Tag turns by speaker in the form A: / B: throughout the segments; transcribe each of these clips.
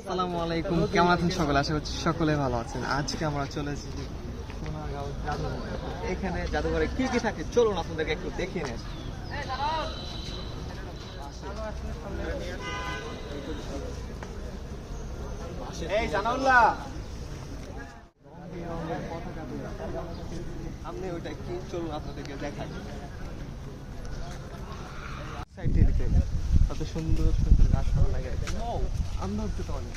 A: আসসালামু আলাইকুম। কেমন আছেন সকলে? আশা করছি সকলে ভালো আছেন। আজকে আমরা চলে এসেছি সোনারগাঁও জাদুঘর। এখানে জাদুঘরে কি কি থাকে? চলুন আপনাদেরকে একটু দেখিয়ে নেন
B: এই জানাউল্লাহ।
A: আপনি ওইটা কি? চলুন আপনাদেরকে দেখাই সাইডে দিকে কত সুন্দর সুন্দর গাছপালা লাগে। আমরা উঠতে তো অনেক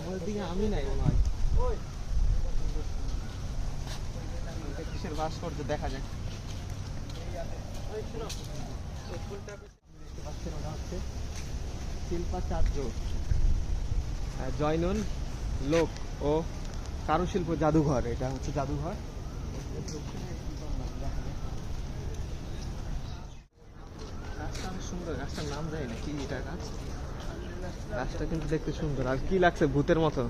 A: আমাদের দিকে আমি নাই মনে হয়। কিসের ভাস্কর্য দেখা দেখতে পাচ্ছেন শিল্পাচার্য আহ, জয়নুল লোক ও কারুশিল্প জাদুঘর। এটা হচ্ছে জাদুঘর গাছটা অনেক সুন্দর গাছটার নাম জানি না কি এটা গাছ গাছটা কিন্তু দেখতে সুন্দর। আর কি লাগছে ভূতের মতো?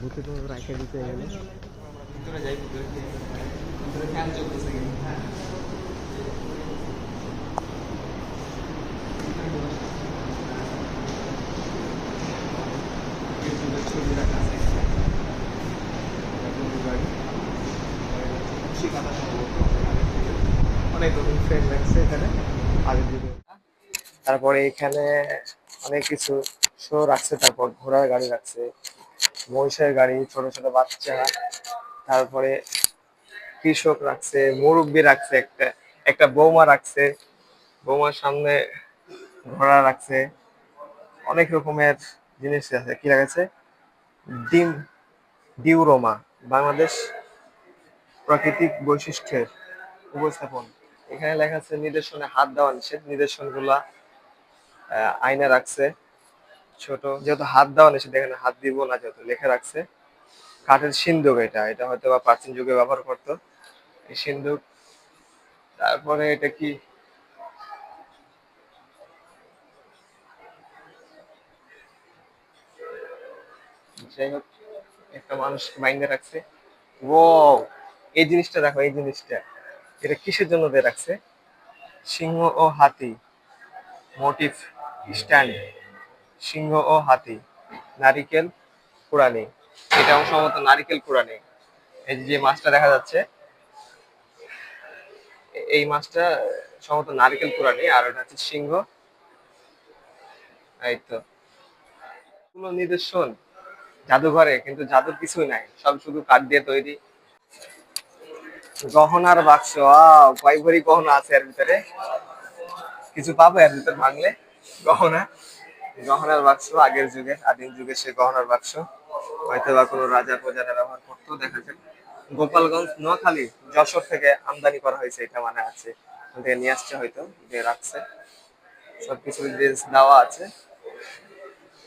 A: ভূতের মতো রাখে দিতে গেলে ভিতরে যাই ভিতরে ভিতরে ফ্যান চলতেছে কিন্তু, হ্যাঁ। অনেক রকম ফ্রেন্ড লাগছে এখানে। আগের যুগে
B: তারপরে এখানে অনেক কিছু শো রাখছে, তারপর ঘোড়ার গাড়ি রাখছে, মহিষের গাড়ি, ছোট ছোট বাচ্চা, তারপরে কৃষক রাখছে, মুরব্বী রাখছে একটা একটা বৌমা রাখছে, বৌমার সামনে ঘোড়া রাখছে, অনেক রকমের জিনিস আছে। কি রাখছে? ডিম, ডিউরোমা, বাংলাদেশ প্রাকৃতিক বৈশিষ্ট্যের উপস্থাপন। এখানে লেখা আছে, নিদর্শনে হাত দেওয়া নিষেধ নিদর্শনগুলা আয়না রাখছে, ছোট। যেহেতু হাত দেওয়া নিষেধ এখানে হাত দিব না, যেহেতু লেখা রাখছে। কাঠের সিন্ধুক এটা এটা হয়তো বা প্রাচীন যুগে ব্যবহার করতো। এই সিন্ধুক তারপরে এটা কি? যাই হোক, একটা মানুষ মাইন্ডে রাখছে। ও এই জিনিসটা দেখো, এই জিনিসটা। এটা কিসের জন্য দিয়ে রাখছে? সিংহ ও হাতি, মোটিভ। স্ট্যান্ড, সিংহ ও হাতি, নারিকেল কুড়ানি। এটা সম্ভবত নারিকেল কুড়ানি। এই যে মাছটা দেখা যাচ্ছে, এই মাছটা সম্ভবত নারিকেল কুড়ানি, আর ওটা হচ্ছে সিংহ। এই তো। এগুলো নিদর্শন, জাদুঘরে, কিন্তু জাদুর কিছুই নাই, সব শুধু কাঠ দিয়ে তৈরি। গহনার বাক্স কয় ভরি গহনা আছে এর ভিতরে? কিছু পাবো এর ভিতরে ভাঙলে? গহনা? গহনার বাক্স আগের যুগে, আদিম যুগে সে গহনার বাক্স। হয়তো বা কোনো রাজা প্রজারা ব্যবহার করতো দেখা যায়। গোপালগঞ্জ, নোয়াখালী, যশোর থেকে আমদানি করা হয়েছে, এটা মানে আছে। থেকে নিয়ে আসছে হয়তো, দিয়ে রাখছে। সবকিছু ডিটেলস দেওয়া আছে।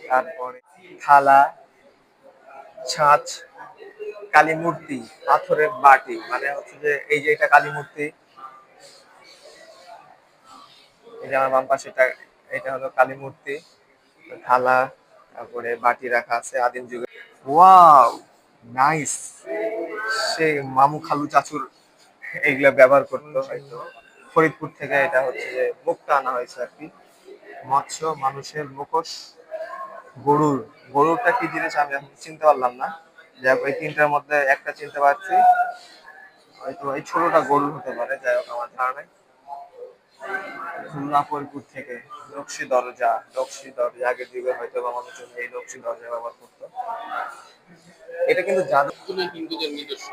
B: তারপরে থালা, ছাঁচ কালী মূর্তি পাথরের বাটি মানে হচ্ছে যে এই যে এটা কালী মূর্তি এই যে আমার বাম পাশে এটা এটা হলো কালী মূর্তি, থালা, তারপরে বাটি রাখা আছে আদিম যুগে। Wow, nice. সেই মামু খালু চাচুর এইগুলা ব্যবহার করতো হয়তো। ফরিদপুর থেকে এটা হচ্ছে যে মুক্তা আনা হয়েছে আর কি। মৎস্য, মানুষের মুখোশ, গরুর। গরুরটা কি জিনিস আমি এখন চিনতে পারলাম না। যাই হোক, এই তিনটার মধ্যে একটা চিনতে পারছি। হয়তো এই ছোটটা গরুর হতে পারে, যাই হোক, আমার ধারণায়। খুলনা ফরিদপুর থেকে নকশি দরজা নকশি দরজা, আগের যুগে হয়তো বা মানুষজন এই নকশি দরজা ব্যবহার করতো। এটা কিন্তু জাদু
C: হিন্দুদের নিজস্ব।